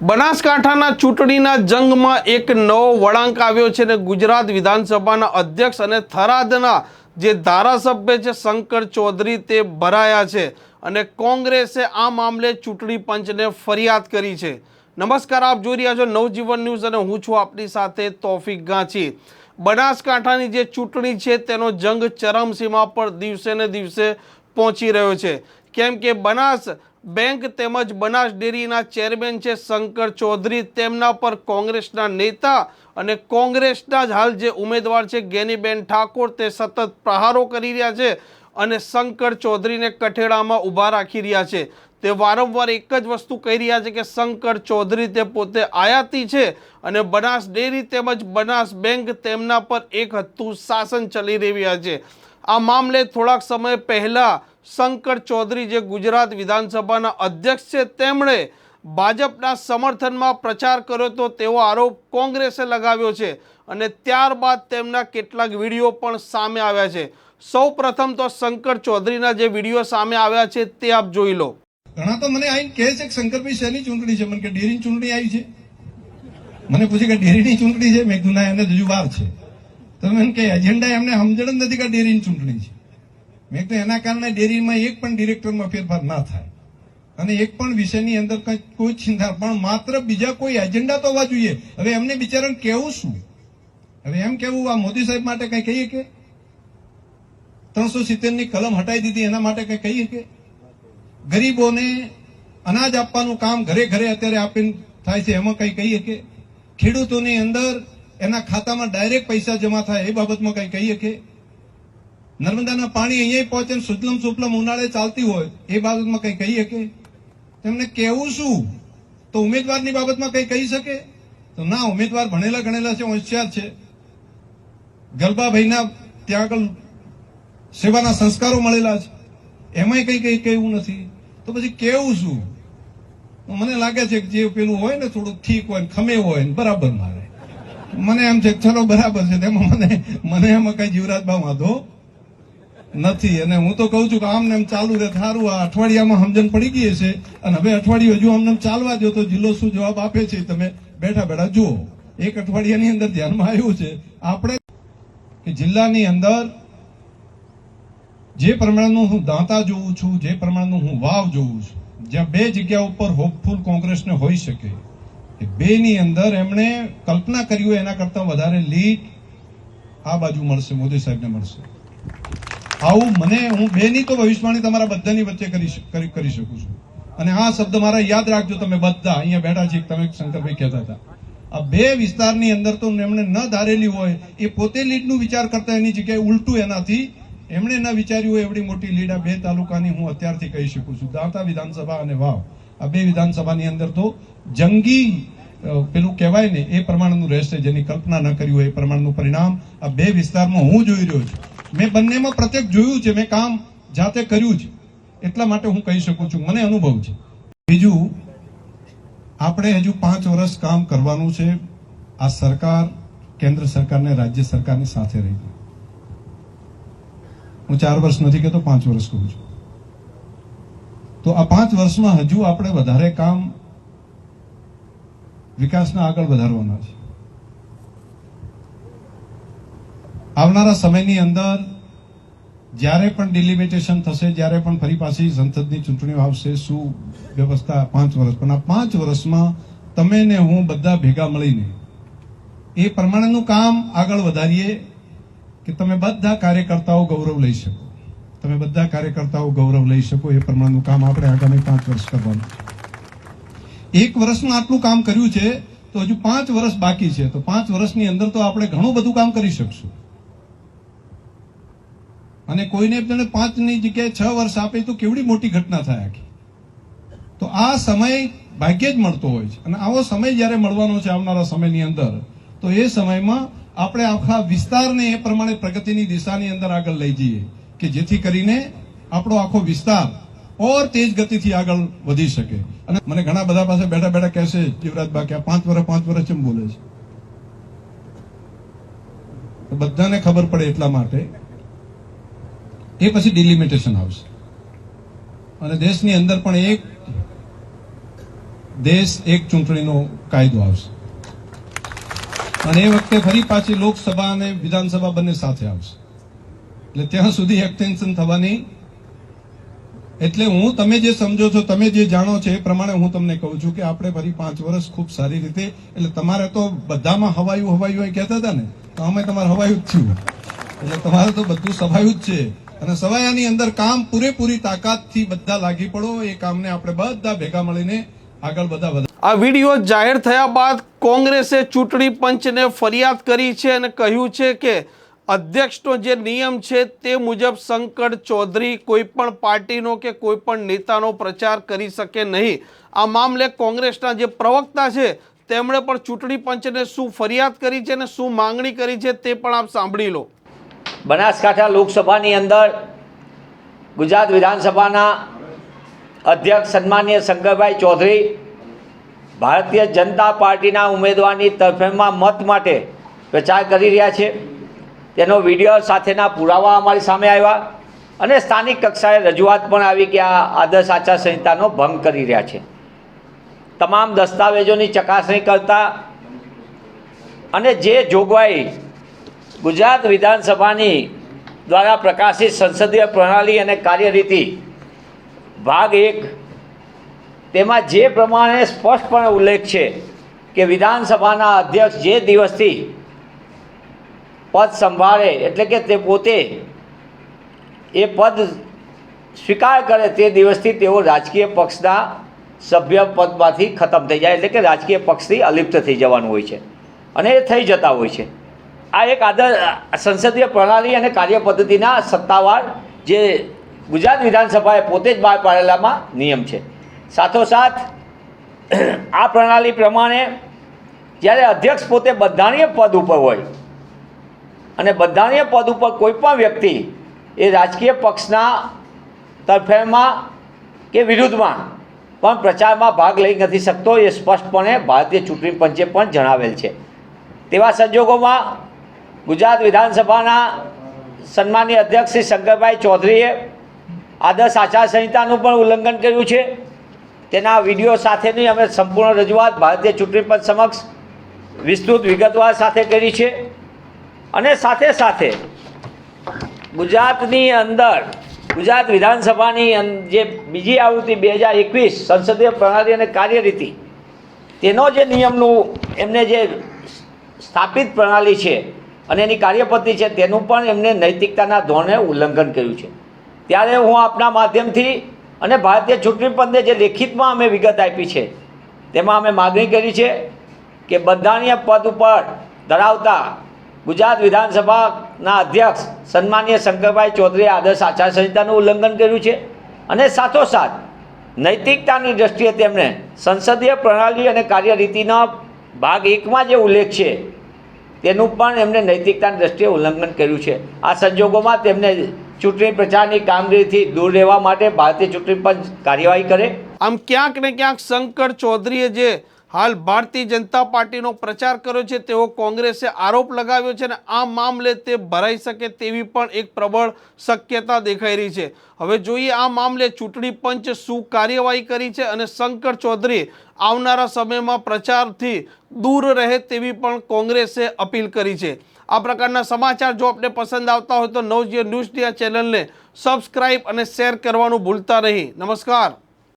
બનાસકાંઠાના ચૂંટણીના જંગમાં એક નવો વળાંક આવ્યો છે અને ગુજરાત વિધાનસભાના અધ્યક્ષ અને થરાદના જે ધારાસભ્ય છે, શંકર ચૌધરી, તે ભરાયા છે અને કોંગ્રેસે આ મામલે ચૂંટણી પંચને ફરિયાદ કરી છે. નમસ્કાર, આપ જોઈ રહ્યા છો નવજીવન ન્યૂઝ અને હું છું આપની સાથે તોફિક ગાંચી. બનાસકાંઠાની જે ચૂંટણી છે, તેનો જંગ ચરમસીમા પર દિવસે ને દિવસે પહોંચી રહ્યો છે. કેમ કે બનાસ બેંક તેમજ બનાસ ડેરીના ચેરમેન છે શંકર ચૌધરી. તેમના પર કોંગ્રેસના નેતા અને કોંગ્રેસના જ હાલ જે ઉમેદવાર છે ગેનીબેન ઠાકોર તે સતત પ્રહારો કરી રહ્યા છે અને શંકર ચૌધરીને કઠેડામાં ઊભા રાખી રહ્યા છે. તે વારંવાર એક જ વસ્તુ કહી રહ્યા છે કે શંકર ચૌધરી તે પોતે આયાતી છે અને બનાસ ડેરી તેમજ બનાસ બેંક તેમના પર એક હતું શાસન ચલી રહ્યા છે. આ મામલે થોડાક સમય પહેલાં શંકર ચૌધરી જે ગુજરાત વિધાનસભાના અધ્યક્ષ છે, તેમણે ભાજપના સમર્થનમાં પ્રચાર કર્યો તો તેવો આરોપ કોંગ્રેસે લગાવ્યો છે અને ત્યારબાદ તેમના કેટલાક વીડિયો પણ સામે આવ્યા છે. સૌ પ્રથમ તો શંકર ચૌધરીના જે વીડિયો સામે આવ્યા છે તે આપ જોઈ લો. ઘણા તો મને આવીને કહે છે કે શંકરભાઈ શેની ચૂંટણી છે? મને કે ડેરીની ચૂંટણી આવી છે. મને પૂછે કે ડેરીની ચૂંટણી છે? મેં કીધું એને હજુ વાર છે. તો મને કે એજન્ડા એમને સમજણ જ નથી કે ડેરીની ચૂંટણી છે. મેં કીધું, એના કારણે ડેરીમાં એક પણ ડિરેક્ટરમાં ફેરફાર ના થાય. અને એક પણ વિષયની અંદર કંઈ ચિંતા, પણ માત્ર બીજા કોઈ એજન્ડા તો હોવા જોઈએ. હવે એમને બિચારાને કેવું શું? હવે એમ કેવું, આ મોદી સાહેબ માટે કઈ કહીએ કે? ત્રણસો સિત્તેરની કલમ હટાવી દીધી, એના માટે કઈ કહીએ કે? ગરીબોને અનાજ આપવાનું કામ ઘરે ઘરે અત્યારે આપીને થાય છે. એમાં કંઈ કહીએ કે ખેડૂતોની અંદર એના ખાતામાં ડાયરેક્ટ પૈસા જમા થાય એ બાબતમાં કંઈ કહીએ કે નર્મદાના પાણી અહીંયા પહોંચે સુજલમ સુફલમ ઉનાળે ચાલતી હોય એ બાબતમાં કંઈ કહીએ કે તેમને કહેવું શું? તો ઉમેદવારની બાબતમાં કંઈ કહી શકે? તો ના, ઉમેદવાર ભણેલા ગણેલા છે, હોશિયાર છે. ગલબાભાઈના ત્યાં આગળ સેવાના સંસ્કારો મળેલા છે. એમાંય કઈ કઈ કહેવું નથી. તો પછી કેવું શું મને લાગે છે કે જે પેલું હોય ને થોડું ઠીક હોય ને ખમે હોય ને બરાબર મારે. મને એમ છે ચલો બરાબર છે તેમાં મને મને એમાં કઈ જીવરાજભાવ વાંધો નથી. અને હું તો કહું છું કે આમ ને એમ ચાલુ રહે. સારું આ અઠવાડિયામાં સમજણ પડી ગઈ છે અને હવે અઠવાડિયું હજુ આમને એમ ચાલવા દો તો જિલ્લો શું જવાબ આપે છે? તમે બેઠા બેઠા જુઓ. એક અઠવાડિયાની અંદર ધ્યાનમાં આવ્યું છે. આપણે કે જિલ્લાની અંદર જે પ્રમાણનું હું દાંતા જોઉં છું, જે પ્રમાણનું હું વાવ જોઉં છું, જ્યાં બે જગ્યા ઉપર હોપફુલ કોંગ્રેસને હોઈ શકે. એ બેની અંદર એમણે કલ્પના કરી હોય એના કરતાં વધારે લીડ આ બાજુ મળશે, મોદી સાહેબને મળશે. આવું મને, હું બેની તો ભવિષ્યવાણી તમારા બધાની વચ્ચે કરી કરી શકું છું. અને આ શબ્દ મારા યાદ રાખજો તમે બધા, અહીંયા બેઠા છે તમે શંકરભાઈ કહેતા હતા. આ બે વિસ્તારની અંદર તો એમણે ન ધારેલી હોય, એ પોતે લીડનું વિચાર કરતા એની જગ્યાએ ઉલટું એનાથી એમણે ન વિચાર્યું હોય એવડી મોટી લીડ આ બે તાલુકાની હું અત્યારથી કહી શકું છું. દાંતા વિધાનસભા અને વાવ. આ બે વિધાનસભાની અંદર તો જંગી પેલું કહેવાય ને, એ પ્રમાણનું રહેશે. જેની કલ્પના ન કરી હોય એ પ્રમાણનું પરિણામ આ બે વિસ્તારમાં હું જોઈ રહ્યો છું. મેં બંનેમાં પ્રત્યેક જોયું છે. મેં કામ જાતે કર્યું છે. એટલા માટે હું કહી શકું છું. મને અનુભવ છે. બીજું, આપણે હજુ પાંચ વર્ષ કામ કરવાનું છે. આ સરકાર, કેન્દ્ર સરકારને રાજ્ય સરકારની સાથે રહીને હું ચાર વર્ષ નથી કહેતો, પાંચ વર્ષ કહું છું. તો આ પાંચ વર્ષમાં હજુ આપણે વધારે કામ વિકાસના આગળ વધારવાના છે. આવનારા સમયની અંદર જ્યારે પણ ડિલિમિટેશન થશે, જ્યારે પણ ફરી પાછી સંસદની ચૂંટણીઓ આવશે શું વ્યવસ્થા પાંચ વર્ષ. પણ આ પાંચ વર્ષમાં તમે ને હું બધા ભેગા મળીને એ પ્રમાણેનું કામ આગળ વધારીએ કે તમે બધા કાર્યકર્તાઓ ગૌરવ લઈ શકો. તમે બધા કાર્યકર્તાઓ ગૌરવ લઈ શકો, એ પ્રમાણેનું કામ આપણે આગામી પાંચ વર્ષ કરવાનું. એક વર્ષમાં આટલું કામ કર્યું છે, તો હજુ પાંચ વર્ષ બાકી છે. તો પાંચ વર્ષની અંદર તો આપણે ઘણું બધું કામ કરી શકશું. અને કોઈને તેને પાંચની જગ્યાએ છ વર્ષ આપે તો કેવડી મોટી ઘટના થાય આખી. તો આ સમય ભાગ્યે જ મળતો હોય છે. અને આવો સમય જ્યારે મળવાનો છે આવનારા સમયની અંદર, તો એ સમયમાં આપણે આખા વિસ્તારને એ પ્રમાણે પ્રગતિની દિશાની અંદર આગળ લઈ જઈએ કે જેથી કરીને આપણો આખો વિસ્તાર ઓર તેજ ગતિથી આગળ વધી શકે. અને મને ઘણા બધા પાસે બેઠા બેઠા કહેશે યુવરાજબા કે પાંચ વર્ષ પાંચ વર્ષ કેમ બોલે છે? બધાને ખબર પડે એટલા માટે એ પછી ડિલિમિટેશન આવશે. અને દેશની અંદર પણ એક, દેશ એક ચૂંટણીનો કાયદો આવશે. અને એ વખતે ફરી પાછી લોકસભા અને વિધાનસભા બંને સાથે આવશે. એટલે ત્યાં સુધી એક્સટેન્શન થવાની એટલે હું, તમે જે સમજો છો, તમે જે જાણો છો, એ પ્રમાણે હું તમને કહું છું કે આપણે ફરી પાંચ વર્ષ ખૂબ સારી રીતે, એટલે તમારે તો બધામાં હવાયું હવાયું કહેતા હતા ને, તો અમે તમારે હવાયું જ થયું. એટલે તમારે તો બધું સવાયું જ છે. અને સવાયાની અંદર કામ પૂરેપૂરી તાકાતથી બધા લાગી પડો, એ કામને આપણે બધા ભેગા મળીને આગળ બધા. આ વીડિયો જાહેર થયા બાદ કોંગ્રેસે ચૂંટણી પંચને ફરિયાદ કરી છે અને કહ્યું છે કે અધ્યક્ષનો જે નિયમ છે તે મુજબ શંકર ચૌધરી કોઈ પણ પાર્ટીનો કે કોઈ પણ નેતાનો પ્રચાર કરી શકે નહીં આ મામલે કોંગ્રેસના જે પ્રવક્તા છે તેમણે પણ ચૂંટણી પંચને શું ફરિયાદ કરી છે અને શું માંગણી કરી છે તે પણ આપ સાંભળી લો બનાસકાંઠા લોકસભાની અંદર ગુજરાત વિધાનસભાના અધ્યક્ષ સન્માનીય શંકરભાઈ ચૌધરી ભારતીય જનતા પાર્ટીના ઉમેદવારની તરફેણમાં મત માટે પ્રચાર કરી રહ્યા છે. તેનો વીડિયો સાથેના પુરાવા અમારી સામે આવ્યા અને સ્થાનિક કક્ષાએ રજૂઆત પણ આવી કે આ આદર્શ આચાર સંહિતાનો ભંગ કરી રહ્યા છે. તમામ દસ્તાવેજોની ચકાસણી કરતા અને જે જોગવાઈ ગુજરાત વિધાનસભાની દ્વારા પ્રકાશિત સંસદીય પ્રણાલી અને કાર્યરીતિ ભાગ એક, તેમાં જે પ્રમાણે સ્પષ્ટપણે ઉલ્લેખ છે કે વિધાનસભાના અધ્યક્ષ જે દિવસથી પદ સંભાળે એટલે કે તે પોતે એ પદ સ્વીકાર કરે તે દિવસથી તેઓ રાજકીય પક્ષના સભ્ય પદમાંથી ખતમ થઈ જાય એટલે કે રાજકીય પક્ષથી અલિપ્ત થઈ જવાનું હોય છે અને એ થઈ જતા હોય છે. આ એક આદર સંસદીય પ્રણાલી અને કાર્ય પદ્ધતિના સત્તાવાર જે ગુજરાત વિધાનસભાએ પોતે જ બહાર પાડેલામાં નિયમ છે. સાથોસાથ, આ પ્રણાલી પ્રમાણે જ્યારે અધ્યક્ષ પોતે બંધારણીય પદ ઉપર હોય અને બંધારણીય પદ ઉપર કોઈ પણ વ્યક્તિ એ રાજકીય પક્ષના તરફેણમાં કે વિરુદ્ધમાં પણ પ્રચારમાં ભાગ લઈ નથી શકતો એ સ્પષ્ટપણે ભારતીય ચૂંટણી પંચે પણ જણાવેલ છે. તેવા સંજોગોમાં ગુજરાત વિધાનસભાના સન્માનીય અધ્યક્ષ શ્રી શંકરભાઈ ચૌધરીએ આદર્શ આચારસંહિતાનું પણ ઉલ્લંઘન કર્યું છે. તેના વીડિયો સાથેની અમે સંપૂર્ણ રજૂઆત ભારતીય ચૂંટણી પંચ સમક્ષ વિસ્તૃત વિગતવાર સાથે કરી છે. અને સાથે સાથે ગુજરાતની અંદર, ગુજરાત વિધાનસભાની જે બીજી આવૃત્તિ બે હજાર એકવીસ સંસદીય પ્રણાલી અને કાર્યરીતિ, તેનો જે નિયમનું એમને જે સ્થાપિત પ્રણાલી છે અને એની કાર્યપદ્ધતિ છે તેનું પણ એમને નૈતિકતાના ધોરણે ઉલ્લંઘન કર્યું છે. ત્યારે હું આપના માધ્યમથી અને ભારતીય ચૂંટણી પંચે જે લેખિતમાં અમે વિગત આપી છે, તેમાં અમે માગણી કરી છે કે બંધારણીય પદ ઉપર ધરાવતા ગુજરાત વિધાનસભાના અધ્યક્ષ સન્માનીય શંકરભાઈ ચૌધરીએ આદર્શ આચારસંહિતાનું ઉલ્લંઘન કર્યું છે અને સાથોસાથ નૈતિકતાની દ્રષ્ટિએ તેમણે સંસદીય પ્રણાલી અને કાર્યરીતિના ભાગ એકમાં જે ઉલ્લેખ છે, તેનું પણ એમણે નૈતિકતાની દ્રષ્ટિએ ઉલ્લંઘન કર્યું છે. આ સંજોગોમાં તેમને ચૂંટણી પ્રચારની કામગીરીથી દૂર રહેવા માટે ભારતીય ચૂંટણી પંચ કાર્યવાહી કરે. આમ ક્યાંક ને ક્યાંક શંકર ચૌધરીએ જે હાલ ભારતીય જનતા પાર્ટીનો પ્રચાર કર્યો છે. તેવો કોંગ્રેસે આરોપ લગાવ્યો છે અને આ મામલે તે ભરાઈ શકે તેવી પણ એક પ્રબળ શક્યતા દેખાઈ રહી છે. હવે જોઈએ આ મામલે ચૂંટણી પંચ શું કાર્યવાહી કરી છે અને શંકર ચૌધરી આવનારા સમયમાં પ્રચારથી દૂર રહે તેવી પણ કોંગ્રેસે અપીલ કરી છે. આ પ્રકારના સમાચાર જો આપને પસંદ આવતા હોય તો નવજીઓ ન્યૂઝ ચેનલને સબસ્ક્રાઈબ અને શેર કરવાનું ભૂલતા નહીં. નમસ્કાર.